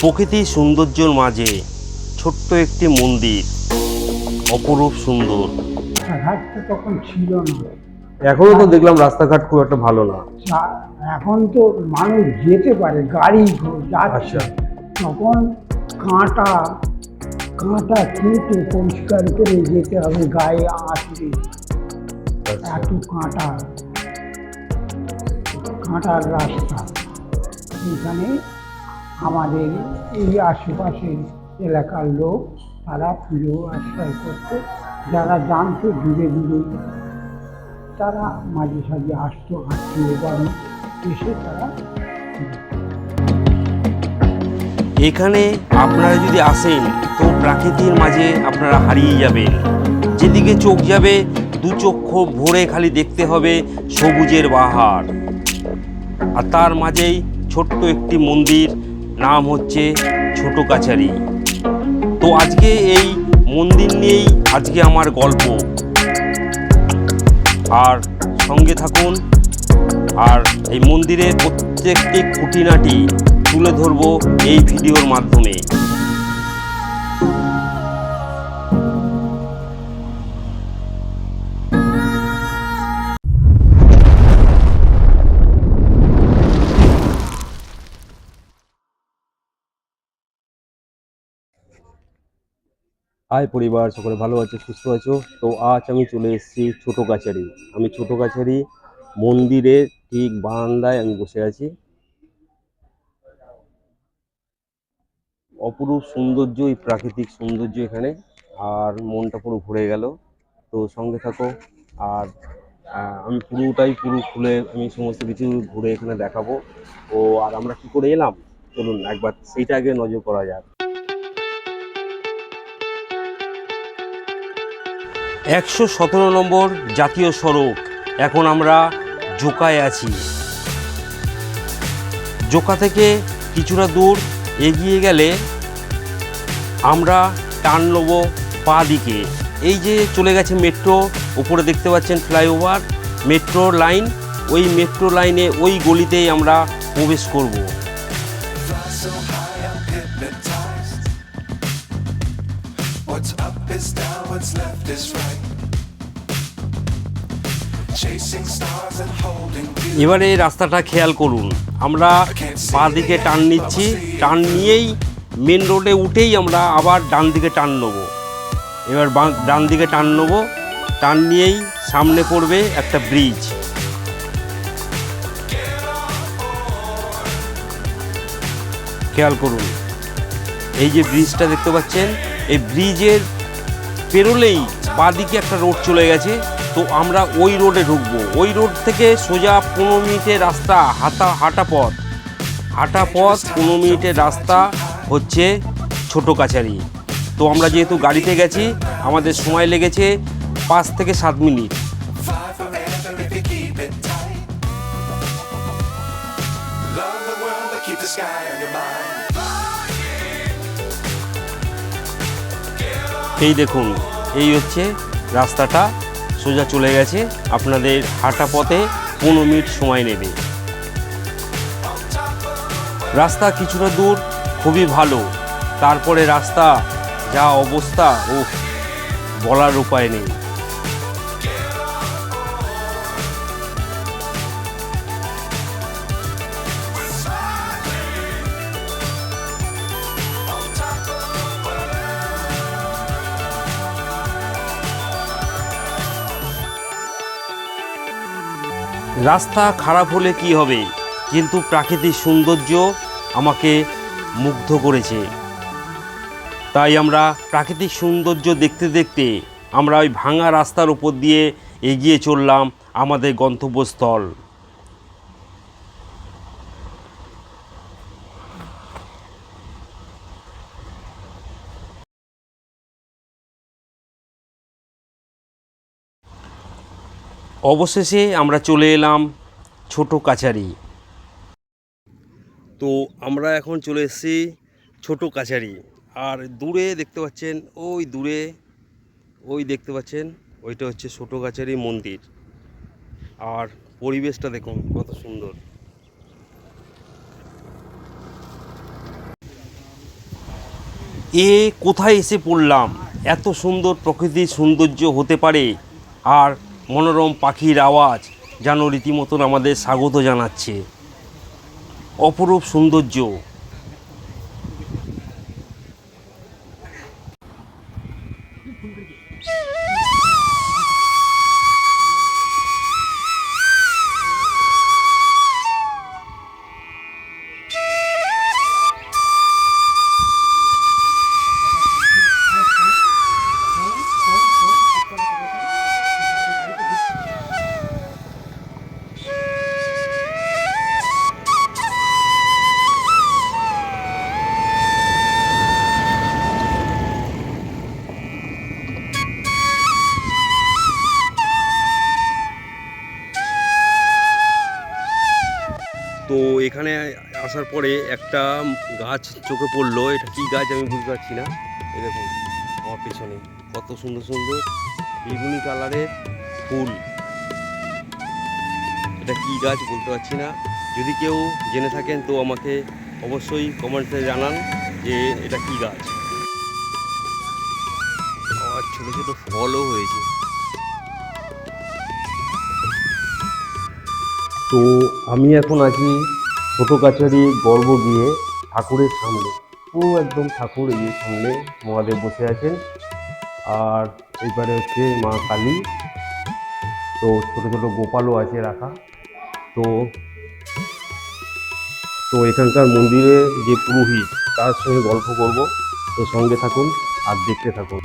প্রকৃতির সৌন্দর্যের মাঝে ছোট্ট একটি মন্দির অপরূপ সুন্দর। রাস্তাঘাট তো তখন ছিল না। এখনও তো দেখলাম রাস্তাঘাট খুব একটা ভালো না। যা- এখন তো মানুষ যেতে পারে গাড়ি যাচ্ছে। আচ্ছা। তখন কাঁটা কাঁটা কেটে পরিষ্কার করে যেতে হবে গায়ে আসবে আচ্ছা। এত কাঁটা কাঁটার রাস্তা। এখানে আমাদের এই আশেপাশের এলাকার লোক, তারা পুজো আশ্রয় করতো যারা জানতো দূরে দূরে, তারা মাঝে সাঝে আসতো, আত্মীয় বাড়ি এসে তারা এখানে আপনারা যদি আসেন, তো প্রাকৃতির মাঝে আপনারা হারিয়ে যাবেন। যেদিকে চোখ যাবে, দু চক্ষু ভরে খালি দেখতে হবে সবুজের বাহার। আর তার মাঝেই ছোট্ট একটি মন্দির নাম হচ্ছে ছোট কাছারি। তো আজকে এই মন্দির নিয়েই আজকে আমার গল্প। আর সঙ্গে থাকুন, আর এই মন্দিরের প্রত্যেকটি খুঁটিনাটি তুলে ধরবো এই ভিডিওর মাধ্যমে। হাই পরিবার, সকলে ভালো আছো, সুস্থ আছো? তো আজ আমি চলে এসেছি ছোটো কাছারি। আমি ছোটো কাছারি মন্দিরের ঠিক বারান্দায় আমি বসে আছি। অপরূপ সৌন্দর্য, এই প্রাকৃতিক সৌন্দর্য এখানে। আর মনটা পুরো ভরে গেল। তো সঙ্গে থাকো। আর আমি পুরোটাই পুরো খুলে আমি সমস্ত কিছু ঘুরে এখানে দেখাবো। ও, আর আমরা কি করে এলাম? চলুন একবার সেইটা আগে নজর করা যাক। একশো সতেরো নম্বর জাতীয় সড়ক এখন আমরা জোকায় আছি জোকা থেকে কিছুটা দূর এগিয়ে গেলে আমরা টান নেব পা দিকে এই যে চলে গেছে মেট্রো উপরে দেখতে পাচ্ছেন ফ্লাইওভার মেট্রো লাইন ওই মেট্রো লাইনে ওই গলিতেই আমরা প্রবেশ করব. What's up is down, what's left is right. এবারে এই রাস্তাটা খেয়াল করুন। আমরা বাঁ দিকে টান নিচ্ছি। টান নিয়েই মেন রোডে উঠেই আমরা আবার ডান দিকে টান নেব। এবার ডান দিকে টান নেব। টান নিয়েই সামনে পড়বে একটা ব্রিজ খেয়াল করুন। এই যে ব্রিজটা দেখতে পাচ্ছেন, এই ব্রিজের পেরোলেই বাঁদিকে একটা রোড চলে গেছে। তো আমরা ওই রোডে ঢুকবো। ওই রোড থেকে সোজা পনেরো মিনিটের রাস্তা, হাঁটা হাঁটা পথ। হাঁটা পথ, পনেরো মিনিটের রাস্তা হচ্ছে ছোট কাছারি। তো আমরা যেহেতু গাড়িতে গেছি, আমাদের সময় লেগেছে পাঁচ থেকে সাত মিনিট. এই দেখুন, এই হচ্ছে রাস্তাটা। সোজা চলে গেছে। আপনাদের হাঁটা পথে পনেরো মিনিট সময় নেবে। রাস্তা কিছুটা দূর, খুবই ভালো। তারপরে রাস্তা, যা অবস্থা ও বলার উপায় নেই। রাস্তা খারাপ হলে কি হবে? কিন্তু প্রাকৃতিক সৌন্দর্য আমাকে মুগ্ধ করেছে। তাই আমরা প্রাকৃতিক সৌন্দর্য দেখতে দেখতে আমরা ওই ভাঙা রাস্তার উপর দিয়ে এগিয়ে চললাম আমাদের গন্তব্যস্থল। অবশেষে আমরা চলে এলাম ছোট কাছারি। তো আমরা এখন চলে এসেছি ছোট কাছারি। আর দূরে দেখতে পাচ্ছেন, ওই দূরে, ওই দেখতে পাচ্ছেন, ওইটা হচ্ছে ছোট কাছারি মন্দির। আর পরিবেশটা দেখুন, কত সুন্দর। এ কোথায় এসে পড়লাম? এত সুন্দর প্রকৃতির সৌন্দর্য হতে পারে। আর মনোরম পাখির আওয়াজ যেন রীতিমতন আমাদের স্বাগত জানাচ্ছে। অপরূপ সৌন্দর্য তো এখানে আসার পরে একটা গাছ চোখে পড়ল। এটা কি গাছ আমি বুঝতে পারছি না। এই দেখুন, আমার পেছনে কত সুন্দর সুন্দর বেগুনি কালারের ফুল। এটা কি গাছ বলতে পারছি না। যদি কেউ জেনে থাকেন তো আমাকে অবশ্যই কমেন্টসে জানান যে এটা কি গাছ। আর ছোটো ছোট ফলও হয়েছে। তো আমি এখন আছি ছোটো কাছারি গর্ব গিয়ে ঠাকুরের সামনে। পুরো একদম ঠাকুর এই সামনে মহাদেব বসে আছেন। আর এইবারে হচ্ছে মা কালী। তো ছোটো ছোটো গোপালও আছে রাখা। তো তো এখানকার মন্দিরে যে পুরোহিত, তার সঙ্গে গল্প করব। তো সঙ্গে থাকুন আর দেখতে থাকুন।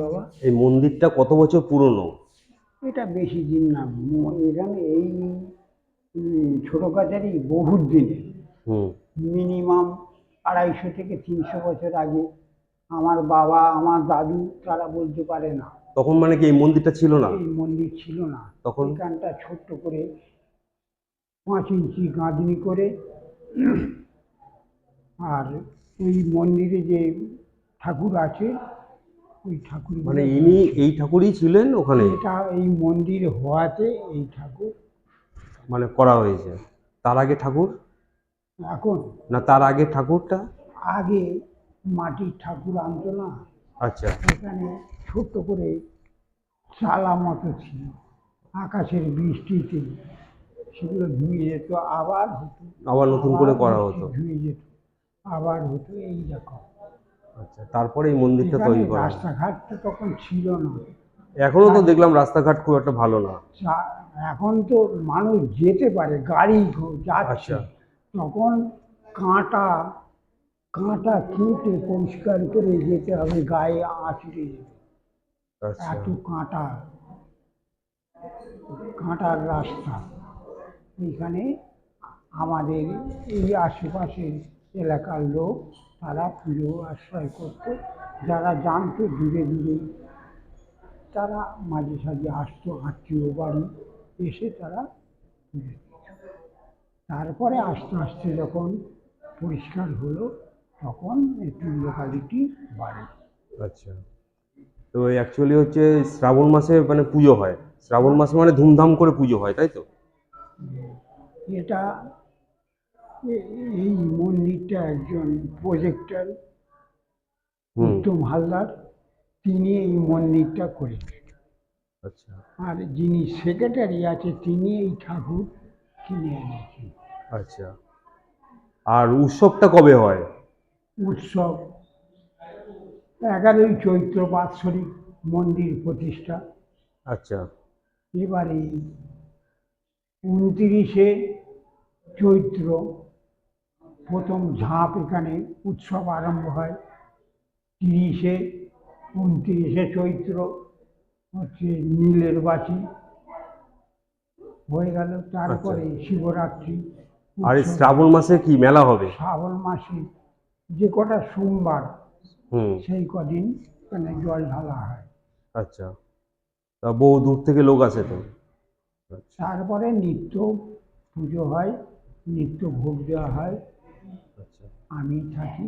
বাবা। এই মন্দিরটা কত বছর পুরনো? এটা বেশি দিন না। এখানে এই ছোট কাছারি বহুত দিনে। মিনিমাম আড়াইশো থেকে তিনশো বছর আগে আমার বাবা আমার দাদু তারা বলতে পারে না। তখন মানে কি এই মন্দিরটা ছিল না? এই মন্দির ছিল না। তখন? এখানটা ছোট্ট করে পাঁচ ইঞ্চি গাঁদনি করে আর ওই মন্দিরে যে ঠাকুর আছে ওই ঠাকুর মানে ইনি এই ঠাকুরই ছিলেন ওখানে? এটা এই মন্দির হওয়াতে এই ঠাকুর মানে করা হয়েছে। তার আগে ঠাকুর? এখন? না তার আগে ঠাকুরটা? আগে মাটির ঠাকুর আনতো না। আচ্ছা। এখানে ছোট্ট করে চালা মতো ছিল। আকাশের বৃষ্টিতে সেগুলো ধুয়ে যেত আবার হতো। আবার নতুন করে করা হতো। ধুয়ে যেত আবার হতো এই রকম। আচ্ছা তারপরে এই মন্দিরটা তৈরি করা রাস্তাঘাট তো তখন ছিল না। এখনও তো দেখলাম রাস্তাঘাট খুব একটা ভালো না। এখন তো মানুষ যেতে পারে গাড়ি যাচ্ছে। আচ্ছা। তখন কাঁটা কাঁটা কেটে পরিষ্কার করে যেতে হবে গায়ে আঁচড়ে। আচ্ছা। এত কাঁটা কাঁটার রাস্তা। এইখানে আমাদের এই আশেপাশের এলাকার লোক তারা পুজো আশ্রয় করত। যারা জানতো দূরে দূরে তারা মাঝে সাঝে আসতো আত্মীয় বাড়ি এসে তারা পুজো তারপরে আস্তে আস্তে যখন পরিষ্কার হলো তখন একটু লোকালিটি বাড়ে। আচ্ছা। তো অ্যাকচুয়ালি হচ্ছে শ্রাবণ মাসে মানে পুজো হয়। শ্রাবণ মাসে মানে ধুমধাম করে পুজো হয় তাই তো? এটা এই মন্দিরটা একজন প্রজেক্টর উত্তম হালদার। তিনি এই মন্দিরটা করেছেন। আচ্ছা। আর যিনি সেক্রেটারি আছে তিনি এই ঠাকুর কিনে এনেছেন। আচ্ছা। আর উৎসবটা কবে হয়? উৎসব এগারোই চৈত্র বাৎসরিক মন্দির প্রতিষ্ঠা। আচ্ছা। এবারে উনত্রিশে চৈত্র প্রথম ঝাঁপ এখানে উৎসব আরম্ভ হয়। তিরিশে উনতিরিশে চৈত্র হচ্ছে নীলের বাতি হয়ে গেল। তারপরে শিবরাত্রি আর শ্রাবণ মাসে কি মেলা হবে? শ্রাবণ মাসে যে কটা সোমবার সেই কদিন এখানে জল ঢালা হয়। আচ্ছা। তা বহু দূর থেকে লোক আসে তো? আচ্ছা। তারপরে নিত্য পুজো হয় নিত্য ভোগ দেওয়া হয়। আচ্ছা আমি থাকি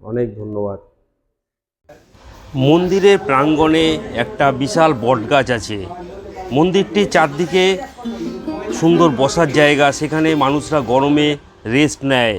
অনেক ধন্যবাদ। মন্দিরের প্রাঙ্গণে একটা বিশাল বটগাছ আছে। মন্দিরটি চারদিকে সুন্দর বসার জায়গা, সেখানে মানুষরা গরমে রেস্ট নেয়।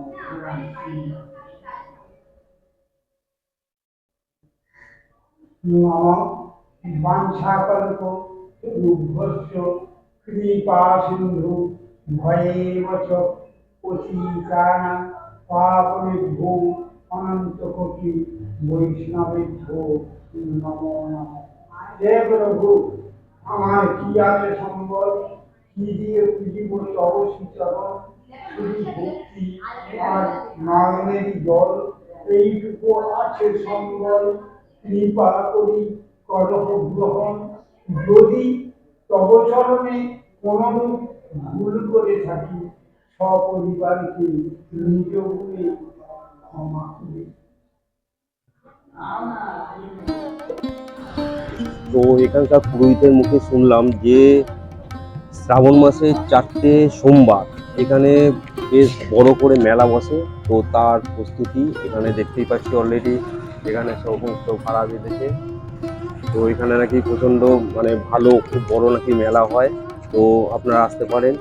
বাঞ্ছাকল্প রুভ্যস্য কৃপা সিন্ধু ভয়েব চ পতিতানাং পাপনেভ্যো অনন্ত কোটি বৈষ্ণবেভ্যো নমো নমঃ। হে প্রভু, আমার কি আছে সম্বল? কি দিয়ে তব শ্রীচরণ শুধু ভক্তি আর নয়নের জল, এইটুকু আছে সম্বল। যদি তব চরণে কোনরূপ ভুল করে থাকি, সপরিবারকে নিজ ক্ষমা তো এখানকার পুরোহিতের মুখে শুনলাম যে শ্রাবণ মাসে চারটে সোমবার এখানে বেশ বড় করে মেলা বসে। তো তার প্রস্তুতি এখানে দেখতেই পাচ্ছি অলরেডি এখানে সমস্ত ভাড়া বেঁধেছে। তো এখানে নাকি প্রচণ্ড মানে ভালো, খুব বড় নাকি মেলা হয়। তো আপনারা আসতে পারেন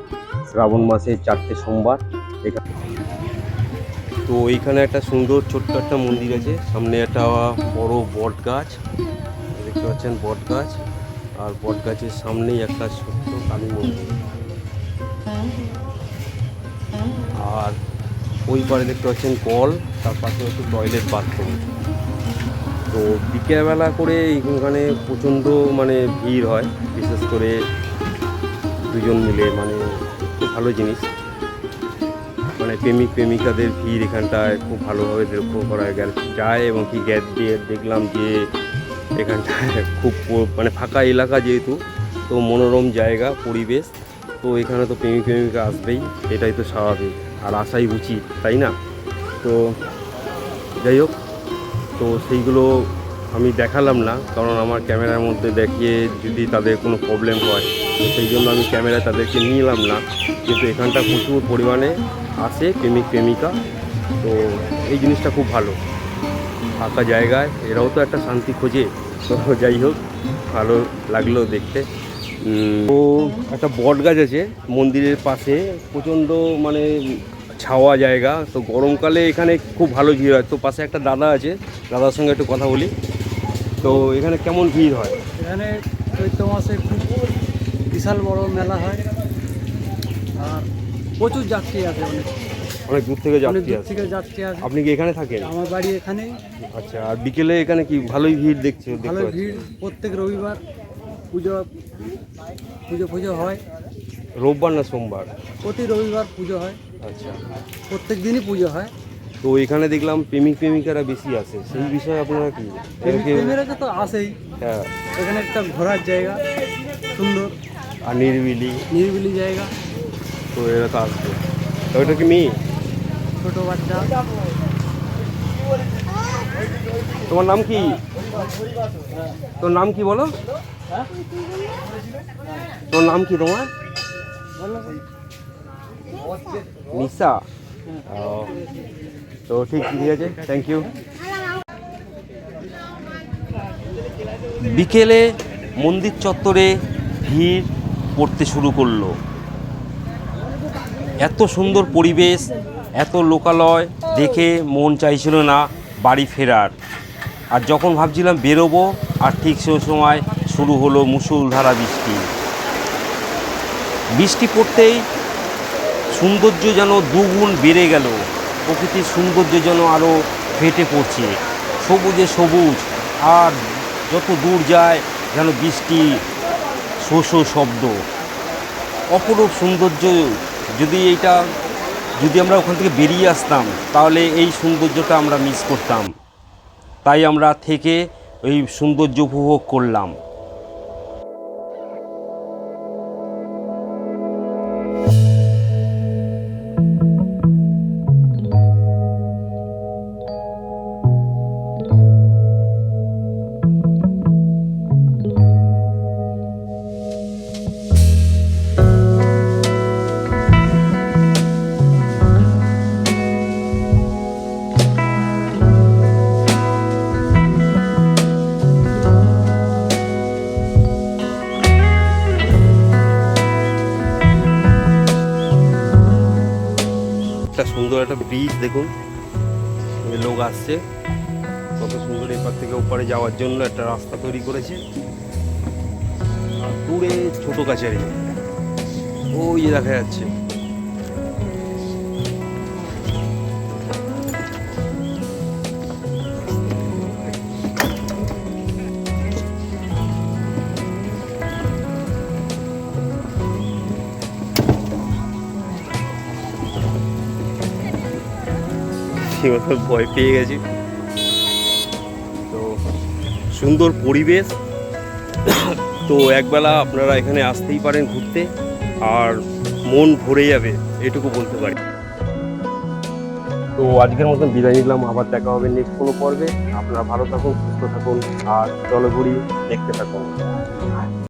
শ্রাবণ মাসে চারটে সোমবার। এখানে তো এইখানে একটা সুন্দর ছোট্ট একটা মন্দির আছে। সামনে একটা বড় বট গাছ। দেখতে পাচ্ছেন বট গাছ। আর বট গাছের সামনেই একটা ছোট্ট কালী মন্দির। আর ওই পারে দেখতে পাচ্ছেন কল, তার পাশে হচ্ছে টয়লেট বাথরুম তো বিকেলবেলা করে এখানে প্রচণ্ড মানে ভিড় হয়, বিশেষ করে দুজন মিলে মানে খুব ভালো জিনিস। মানে প্রেমিক প্রেমিকাদের ভিড় এখানটায় খুব ভালোভাবে লক্ষ্য করা গেল যায় এবং কি গ্যাস দিয়ে দেখলাম যে এখানটায় খুব মানে ফাঁকা এলাকা যেহেতু, তো মনোরম জায়গা, পরিবেশ। তো এখানে তো প্রেমিক প্রেমিকা আসবেই, এটাই তো স্বাভাবিক। আর আসাই উচিত তাই না? তো যাই হোক, তো সেইগুলো আমি দেখালাম না, কারণ আমার ক্যামেরার মধ্যে দেখিয়ে যদি তাদের কোনো প্রবলেম হয়, তো সেই জন্য আমি ক্যামেরা তাদেরকে নিলাম না। কিন্তু এখানটা প্রচুর পরিমাণে আসে প্রেমিক, প্রেমিকা, তো এই জিনিসটা খুব ভালো। ফাঁকা জায়গায়, এরাও তো একটা শান্তি খোঁজে। তো যাই হোক, ভালো লাগল দেখতে। তো একটা বট গাছ আছে মন্দিরের পাশে। প্রচণ্ড মানে ছাওয়া জায়গা। তো গরমকালে এখানে খুব ভালো ভিড় হয়। তো পাশে একটা দাদা আছে দাদার সঙ্গে একটু কথা বলি। তো এখানে কেমন ভিড় হয়? এখানে চৈত্র মাসে খুব বিশাল বড় মেলা হয়। আর প্রচুর যাত্রী আছে অনেক। অনেক দূর থেকে যাত্রী আছে থেকে যাত্রী আছে আপনি কি এখানে থাকেন? আমার বাড়ি এখানে আচ্ছা আর বিকেলে এখানে কি ভালোই ভিড় দেখছি ভালো ভিড়। প্রত্যেক রবিবার পুজো পুজো পুজো হয়। রোববার না সোমবার? প্রতি রবিবার পুজো হয়। আচ্ছা। প্রত্যেক দিনই পুজো হয়। তো এখানে দেখলাম প্রেমিক প্রেমিকারা বেশি আসে। সেই বিষয়ে আপনারা কি? প্রেমিক এদেরকে- তো আসেই। হ্যাঁ। এখানে একটা ঘোরার জায়গা সুন্দর। আর নিরিবিলি। নিরিবিলি জায়গা। তো এরা তো আসবে। তো ওটা কি মেয়ে? ছোট বাচ্চা। তোমার নাম কি? তোর নাম কি বলো? তোর নাম কি তোমার? নিশা। তো ঠিক ঠিক আছে থ্যাংক ইউ বিকেলে মন্দির চত্বরে ভিড় পড়তে শুরু করল। এত সুন্দর পরিবেশ, এত লোকালয় দেখে মন চাইছিল না বাড়ি ফেরার। আর যখন ভাবছিলাম বেরোবো, আর ঠিক সে সময় শুরু হলো মুষলধারা বৃষ্টি। বৃষ্টি পড়তেই সৌন্দর্য যেন দুগুণ বেড়ে গেল। প্রকৃতির সৌন্দর্য যেন আরও ফেটে পড়ছে। সবুজে সবুজ, আর যত দূর যায় যেন বৃষ্টি শোষো শব্দ। অপরূপ সৌন্দর্য যদি এইটা, যদি আমরা ওখান থেকে বেরিয়ে আসতাম, তাহলে এই সৌন্দর্যটা আমরা মিস করতাম। তাই আমরা থেকে এই সৌন্দর্য উপভোগ করলাম। ব্রিজ দেখুন। লোক আসছে। কত সুন্দর এপার থেকে ওপারে যাওয়ার জন্য একটা রাস্তা তৈরি করেছে। আর দূরে ছোট কাছারি। ওই ইয়ে দেখা যাচ্ছে। মতো ভয় পেয়ে গেছি। তো সুন্দর পরিবেশ। তো একবেলা আপনারা এখানে আসতেই পারেন ঘুরতে, আর মন ভরে যাবে, এটুকু বলতে পারি। তো আজকের মতন বিদায় নিলাম, আবার দেখা হবে নেক্সট কোনো পর্বে। আপনারা ভালো থাকুন, সুস্থ থাকুন, আর জলঘুরি দেখতে থাকুন।